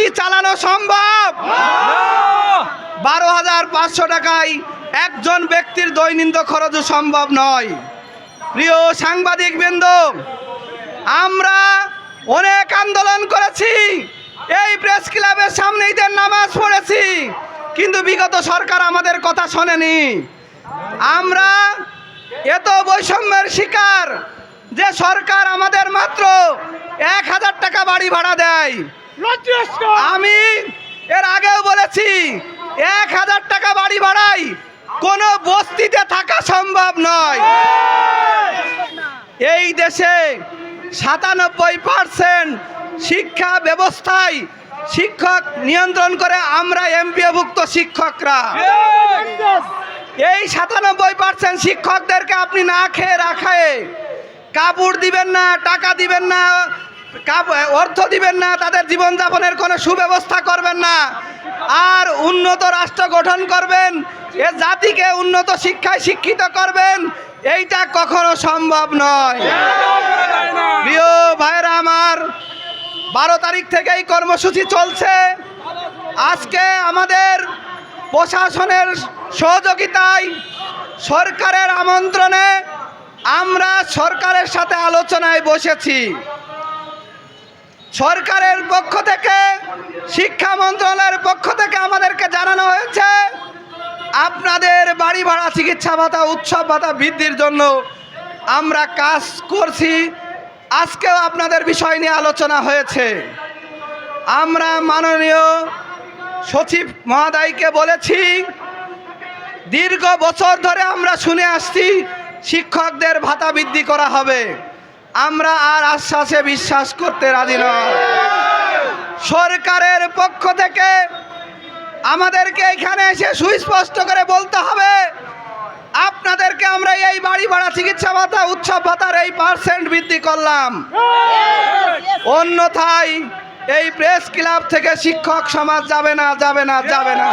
কি চালানো সম্ভব? বারো হাজার পাঁচশো টাকায় একজন ব্যক্তির দৈনন্দিন খরচও সম্ভব নয়। প্রিয় সাংবাদিক বৃন্দ, আমরা অনেক আন্দোলন করেছি, এই প্রেস ক্লাবের সামনে ঈদের নামাজ পড়েছি, কিন্তু বিগত সরকার আমাদের কথা শোনেনি। আমরা এত বৈষম্যের শিকার যে সরকার আমাদের মাত্র এক হাজার টাকা বাড়ি ভাড়া দেয়। আমি এর আগেও বলেছি, এক হাজার টাকা বাড়ি ভাড়াই কোনো বস্তিতে থাকা সম্ভব নয়। এই দেশে সাতানব্বই পার্সেন্ট শিক্ষা ব্যবস্থায় শিক্ষক নিয়ন্ত্রণ করে আমরা এমপিওভুক্ত শিক্ষকরা। এই সাতানব্বই পার্সেন্ট শিক্ষকদেরকে আপনি না খেয়ে রাখায় কাপড় দিবেন না, টাকা দিবেন না অর্থ দিবেন না, তাদের জীবনযাপনের কোনো সুব্যবস্থা করবেন না। আর উন্নত রাষ্ট্র গঠন করবেন, এ জাতিকে উন্নত শিক্ষায় শিক্ষিত করবেন, এইটা কখনো সম্ভব নয়। প্রিয় ভাইরা আমার, বারো তারিখ থেকে এই কর্মসূচি চলছে। আজকে আমাদের প্রশাসনের সহযোগিতায় সরকারের আমন্ত্রণে আমরা সরকারের সাথে আলোচনায় বসেছি। সরকারের পক্ষ থেকে, শিক্ষা মন্ত্রণালয়ের পক্ষ থেকে আমাদেরকে জানানো হয়েছে, আপনাদের বাড়ি ভাড়া, চিকিৎসা ভাতা, উৎসব ভাতা বৃদ্ধির জন্য আমরা কাজ করছি। আজকেও আপনাদের বিষয় নিয়ে আলোচনা হয়েছে। আমরা মাননীয় সচিব মহোদয়কে বলেছি, দীর্ঘ বছর ধরে আমরা শুনে আসছি, শিক্ষকদের ভাতা বৃদ্ধি করা হবে। আমরা আর আশ্বাসে বিশ্বাস করতে রাজি নয়। সরকারের পক্ষ থেকে আমাদেরকে এখানে এসে সুস্পষ্ট করে বলতে হবে, আপনাদেরকে আমরা এই বাড়ি ভাড়া চিকিৎসা ভাতা, উৎসব ভাতার এই পার্সেন্ট বৃদ্ধি করলাম। অন্যথায় এই প্রেস ক্লাব থেকে শিক্ষক সমাজ যাবে না যাবে না যাবে না।